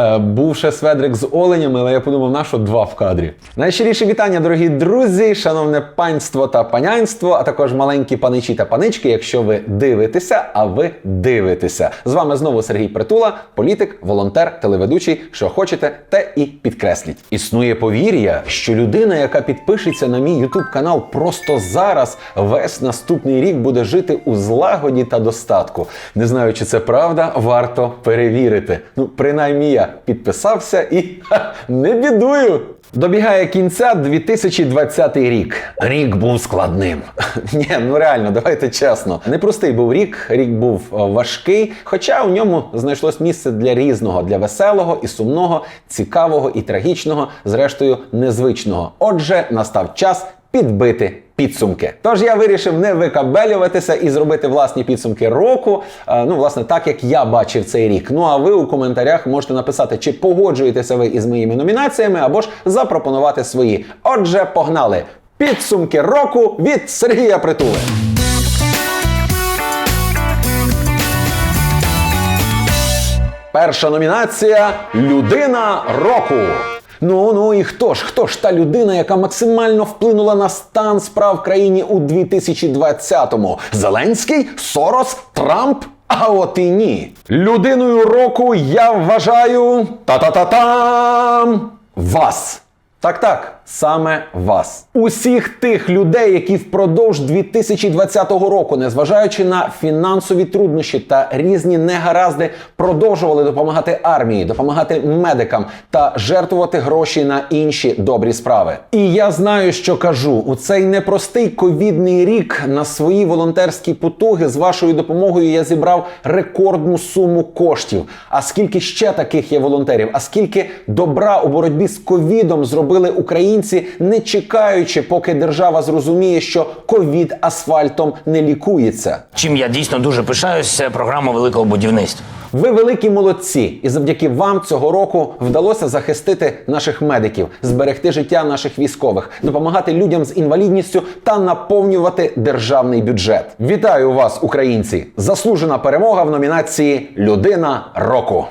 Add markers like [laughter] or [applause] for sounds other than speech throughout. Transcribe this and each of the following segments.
Е, був ще Сведрик з оленями, але я подумав, на що два в кадрі. Найщиріше вітання, дорогі друзі, шановне панство та панянство, а також маленькі паничі та панички, якщо ви дивитеся, а ви дивитеся. З вами знову Сергій Притула, політик, волонтер, телеведучий. Що хочете, те і підкресліть. Існує повір'я, що людина, яка підпишеться на мій YouTube канал просто зараз, весь наступний рік буде жити у злагоді та достатку. Не знаю, чи це правда, варто перевірити. Ну, принаймні я підписався і ха, не бідую. Добігає кінця 2020 рік. Рік був складним. [laughs] Ні, ну реально, давайте чесно. Непростий був рік, рік був е, важкий, хоча у ньому знайшлось місце для різного, для веселого і сумного, цікавого і трагічного, зрештою незвичного. Отже, настав час підбити підсумки. Тож я вирішив не викабелюватися і зробити власні підсумки року. е, Ну, власне, так як я бачив цей рік. Ну а ви у коментарях можете написати, чи погоджуєтеся ви із моїми номінаціями, або ж запропонувати свої. Отже, погнали! Підсумки року від Сергія Притули. Перша номінація Людина року. Ну ну і хто ж? Хто ж та людина, яка максимально вплинула на стан справ в країні у 2020-му? Зеленський, Сорос, Трамп? А от і ні. Людиною року я вважаю та-та-та-там вас. Так, так, саме вас. Усіх тих людей, які впродовж 2020 року, незважаючи на фінансові труднощі та різні негаразди, продовжували допомагати армії, допомагати медикам та жертвувати гроші на інші добрі справи. І я знаю, що кажу у цей непростий ковідний рік на свої волонтерські потуги з вашою допомогою я зібрав рекордну суму коштів. А скільки ще таких є волонтерів? А скільки добра у боротьбі з ковідом зробили українці, не чекаючи, поки держава зрозуміє, що ковід асфальтом не лікується. Чим я дійсно дуже пишаюсь, це програма великого будівництва. Ви великі молодці, і завдяки вам цього року вдалося захистити наших медиків, зберегти життя наших військових, допомагати людям з інвалідністю та наповнювати державний бюджет. Вітаю вас, українці! Заслужена перемога в номінації Людина року.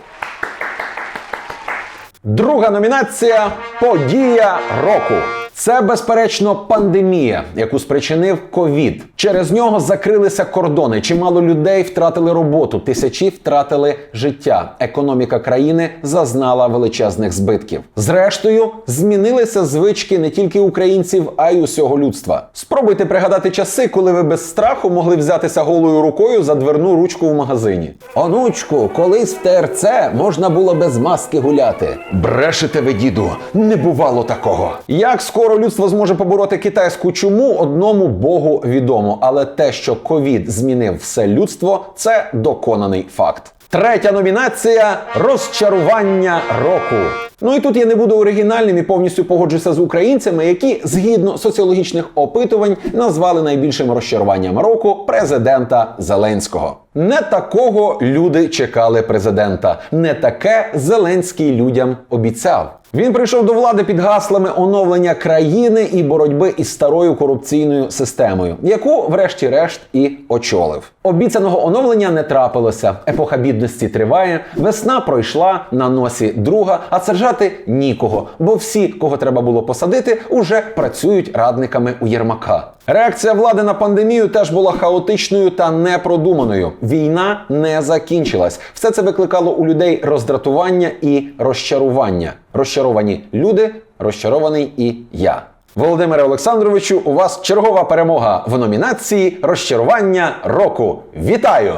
Друга номінація Подія року. Це безперечно пандемія, яку спричинив ковід. Через нього закрилися кордони. Чимало людей втратили роботу, тисячі втратили життя. Економіка країни зазнала величезних збитків. Зрештою, змінилися звички не тільки українців, а й усього людства. Спробуйте пригадати часи, коли ви без страху могли взятися голою рукою за дверну ручку в магазині. Онучку, колись в ТРЦ можна було без маски гуляти. Брешете ви, діду, не бувало такого. Як скоро людство зможе побороти китайську чуму, одному богу відомо. Але те, що ковід змінив все людство, це доконаний факт. Третя номінація розчарування року. Ну і тут я не буду оригінальним і повністю погоджуся з українцями, які згідно соціологічних опитувань назвали найбільшим розчаруванням року президента Зеленського. Не такого люди чекали президента. Не таке Зеленський людям обіцяв. Він прийшов до влади під гаслами оновлення країни і боротьби із старою корупційною системою, яку, врешті-решт, і очолив. Обіцяного оновлення не трапилося. Епоха бідності триває. Весна пройшла на носі друга, а саджати нікого, бо всі, кого треба було посадити, уже працюють радниками у Єрмака. Реакція влади на пандемію теж була хаотичною та непродуманою. Війна не закінчилась. Все це викликало у людей роздратування і розчарування. Розчаровані люди, розчарований і я. Володимире Олександровичу, у вас чергова перемога в номінації Розчарування року. Вітаю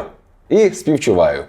і співчуваю.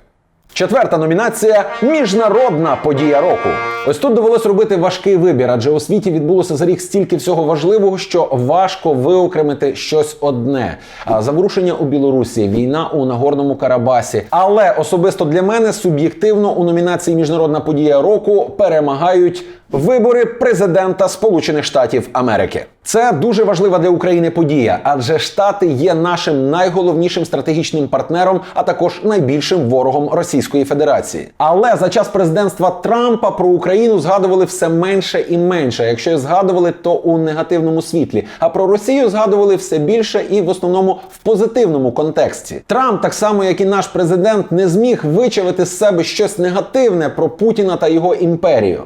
Четверта номінація міжнародна подія року. Ось тут довелось робити важкий вибір, адже у світі відбулося за рік стільки всього важливого, що важко виокремити щось одне. Заворушення у Білорусі, війна у Нагорному Карабасі. Але особисто для мене суб'єктивно у номінації Міжнародна подія року перемагають вибори президента Сполучених Штатів Америки. Це дуже важлива для України подія, адже Штати є нашим найголовнішим стратегічним партнером, а також найбільшим ворогом Російської Федерації. Але за час президентства Трампа про Україну згадували все менше і менше. Якщо згадували, то у негативному світлі. А про Росію згадували все більше і в основному в позитивному контексті. Трамп, так само як і наш президент, не зміг вичавити з себе щось негативне про Путіна та його імперію.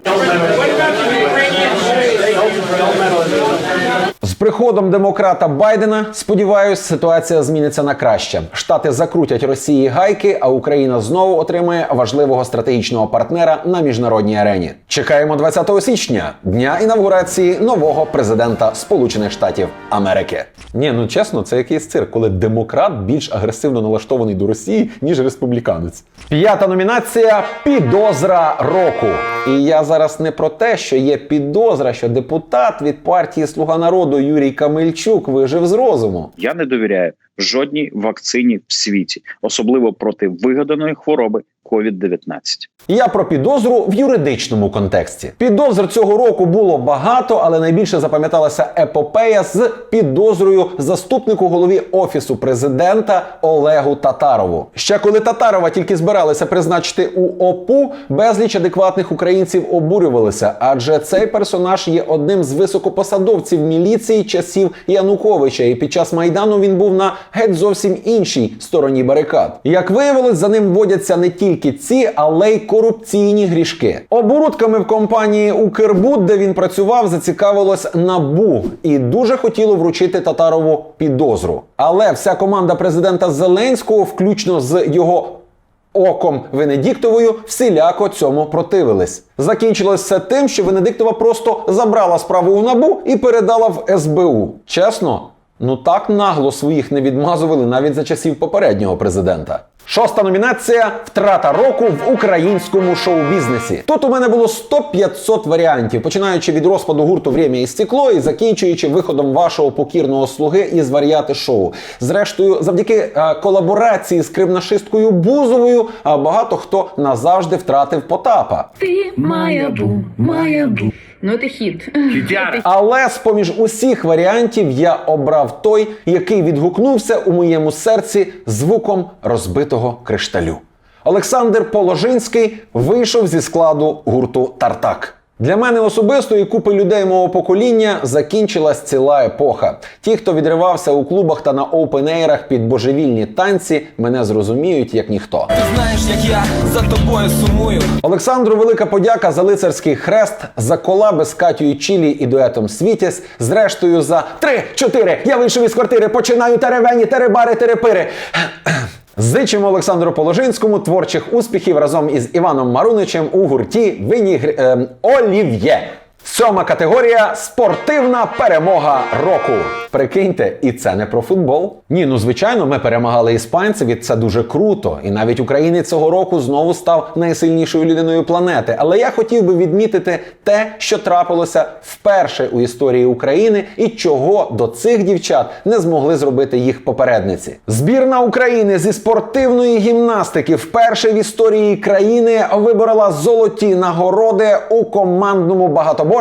З приходом демократа Байдена, сподіваюсь, ситуація зміниться на краще. Штати закрутять Росії гайки, а Україна знову отримає важливого стратегічного партнера на міжнародній арені. Чекаємо 20 січня, дня інавгурації нового президента Сполучених Штатів Америки. Ні, ну чесно, це якийсь цирк, коли демократ більш агресивно налаштований до Росії, ніж республіканець. П'ята номінація підозра року. І я зараз не про те, що є підозра, що депутат від партії Слуга народу Юрій Камельчук вижив з розуму. Я не довіряю жодній вакцині в світі, особливо проти вигаданої хвороби COVID-19. Я про підозру в юридичному контексті. Підозр цього року було багато, але найбільше запам'яталася епопея з підозрою заступнику голові офісу президента Олегу Татарову. Ще коли Татарова тільки збиралися призначити у ОПУ, безліч адекватних українців обурювалися, адже цей персонаж є одним з високопосадовців міліції часів Януковича, і під час майдану він був на геть зовсім іншій стороні барикад. Як виявилось, за ним водяться не тільки ці, але й корупційні грішки. Оборудками в компанії Укрбуд, де він працював, зацікавилось набу і дуже хотіло вручити Татарову підозру. Але вся команда президента Зеленського, включно з його оком Венедіктовою всіляко цьому противились. Закінчилось все тим, що Венедиктова просто забрала справу у набу і передала в СБУ. Чесно, ну так нагло своїх не відмазували навіть за часів попереднього президента. Шоста номінація втрата року в українському шоу-бізнесі. Тут у мене було 100-500 варіантів, починаючи від розпаду гурту «Время і стекло і закінчуючи виходом вашого покірного слуги із варіати шоу. Зрештою, завдяки е, колаборації з кривнашисткою Бузовою, а багато хто назавжди втратив Потапа. Ти моя бу. Ну, це хіт. Але з поміж усіх варіантів я обрав той, який відгукнувся у моєму серці звуком розбитого кришталю. Олександр Положинський вийшов зі складу гурту Тартак. Для мене особисто і купи людей мого покоління закінчилась ціла епоха. Ті, хто відривався у клубах та на оупенейрах під божевільні танці, мене зрозуміють як ніхто. Ти знаєш, як я за тобою сумую. Олександру велика подяка за лицарський хрест, за колаби з Катєю Чілі і дуетом Світязь. Зрештою, за три-чотири. Я вийшов із квартири, починаю теревені, теребари, терепири. Зичимо Олександру Положинському творчих успіхів разом із Іваном Маруничем у гурті Винігр... Е, Олів'є. Сьома категорія спортивна перемога року. Прикиньте, і це не про футбол. Ні, ну звичайно, ми перемагали іспанців, і це дуже круто. І навіть українець цього року знову став найсильнішою людиною планети. Але я хотів би відмітити те, що трапилося вперше у історії України, і чого до цих дівчат не змогли зробити їх попередниці. Збірна України зі спортивної гімнастики вперше в історії країни виборола золоті нагороди у командному багатоборстві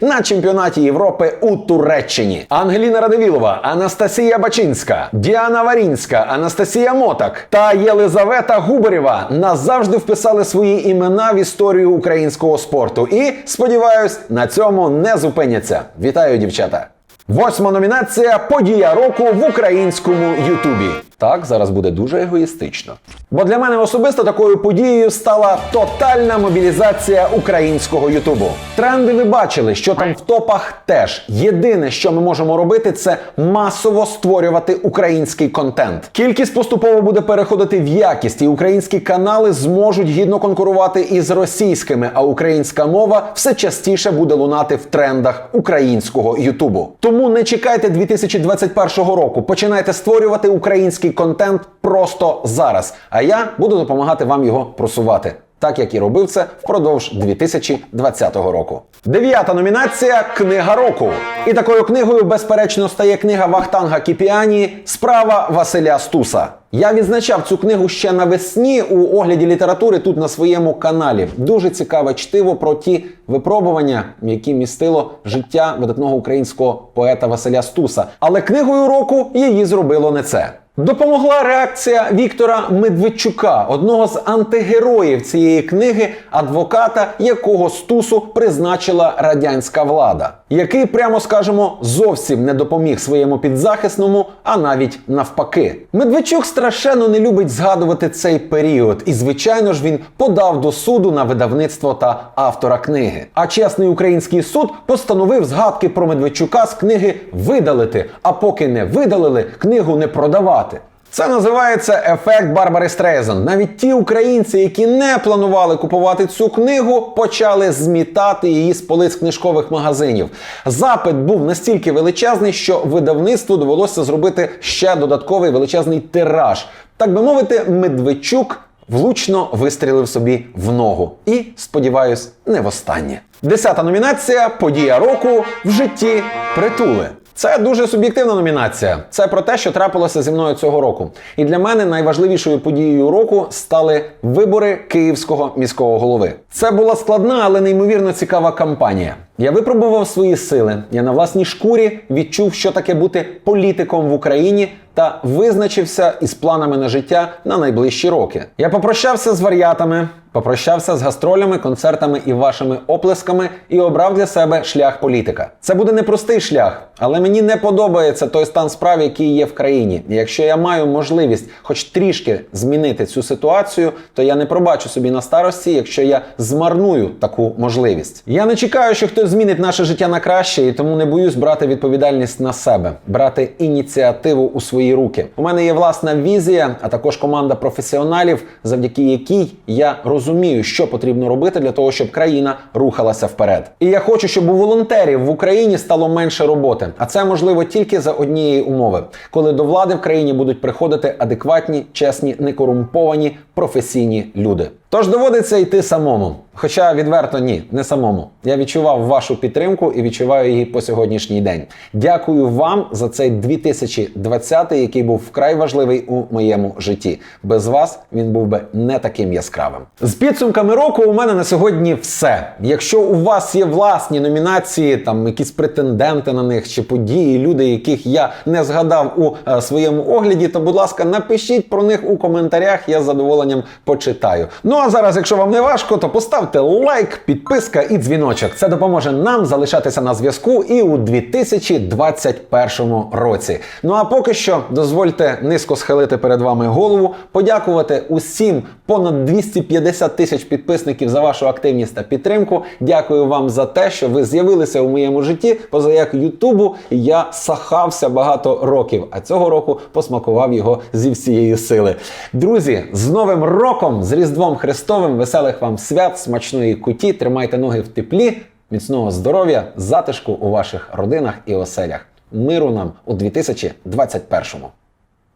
на чемпіонаті Європи у Туреччині. Ангеліна Радивілова, Анастасія Бачинська, Діана Варінська, Анастасія Мотак та Єлизавета Губарєва назавжди вписали свої імена в історію українського спорту. І сподіваюсь, на цьому не зупиняться. Вітаю, дівчата! Восьма номінація Подія року в українському Ютубі. Так, зараз буде дуже егоїстично. Бо для мене особисто такою подією стала тотальна мобілізація українського Ютубу. Тренди ви бачили, що там в топах теж. Єдине, що ми можемо робити, це масово створювати український контент. Кількість поступово буде переходити в якість, і українські канали зможуть гідно конкурувати із російськими, а українська мова все частіше буде лунати в трендах українського Ютубу. Тому не чекайте 2021 року. Починайте створювати український контент просто зараз. А я буду допомагати вам його просувати. так як і робив це впродовж 2020 року. Дев'ята номінація Книга року. І такою книгою, безперечно, стає книга Вахтанга Кіпіані Справа Василя Стуса. Я відзначав цю книгу ще навесні у огляді літератури тут на своєму каналі. Дуже цікаве чтиво про ті випробування, які містило життя видатного українського поета Василя Стуса. Але книгою року її зробило не це. Допомогла реакція Віктора Медведчука, одного з антигероїв цієї книги, адвоката, якого стусу призначила радянська влада, який, прямо скажемо, зовсім не допоміг своєму підзахисному, а навіть навпаки. Медведчук страшенно не любить згадувати цей період, і звичайно ж він подав до суду на видавництво та автора книги. А чесний український суд постановив згадки про Медведчука з книги видалити, а поки не видалили, книгу не продавати. Це називається ефект Барбари Стрейзен. Навіть ті українці, які не планували купувати цю книгу, почали змітати її з полиць книжкових магазинів. Запит був настільки величезний, що видавництву довелося зробити ще додатковий величезний тираж. Так би мовити, Медведчук влучно вистрілив собі в ногу. І, сподіваюсь, не востаннє. Десята номінація Подія року в житті притули. Це дуже суб'єктивна номінація. Це про те, що трапилося зі мною цього року. І для мене найважливішою подією року стали вибори київського міського голови. Це була складна, але неймовірно цікава кампанія. Я випробував свої сили. Я на власній шкурі відчув, що таке бути політиком в Україні та визначився із планами на життя на найближчі роки. Я попрощався з варіатами, попрощався з гастролями, концертами і вашими оплесками і обрав для себе шлях політика. Це буде непростий шлях, але мені не подобається той стан справ, який є в країні. І якщо я маю можливість, хоч трішки змінити цю ситуацію, то я не пробачу собі на старості, якщо я змарную таку можливість. Я не чекаю, що хтось змінить наше життя на краще, і тому не боюсь брати відповідальність на себе, брати ініціативу у свої руки. У мене є власна візія, а також команда професіоналів, завдяки якій я розумію, що потрібно робити для того, щоб країна рухалася вперед. І я хочу, щоб у волонтерів в Україні стало менше роботи. А це можливо тільки за однієї умови, коли до влади в країні будуть приходити адекватні, чесні, некорумповані професійні люди. Тож доводиться йти самому. Хоча відверто ні, не самому. Я відчував вашу підтримку і відчуваю її по сьогоднішній день. Дякую вам за цей 2020, який був вкрай важливий у моєму житті. Без вас він був би не таким яскравим. З підсумками року у мене на сьогодні все. Якщо у вас є власні номінації, там якісь претенденти на них чи події, люди, яких я не згадав у е, своєму огляді, то будь ласка, напишіть про них у коментарях. Я з задоволенням почитаю. Ну а зараз, якщо вам не важко, то поставте лайк, підписка і дзвіночок. Це допоможе нам залишатися на зв'язку і у 2021 році. Ну а поки що дозвольте низько схилити перед вами голову, подякувати усім понад 250 тисяч підписників за вашу активність та підтримку. Дякую вам за те, що ви з'явилися у моєму житті. Поза як Ютубу я сахався багато років, а цього року посмакував його зі всієї сили. Друзі, з Новим роком, з Різдвом Христовим, веселих вам свят, смачної куті, тримайте ноги в теплі, міцного здоров'я, затишку у ваших родинах і оселях. Миру нам у 2021-му.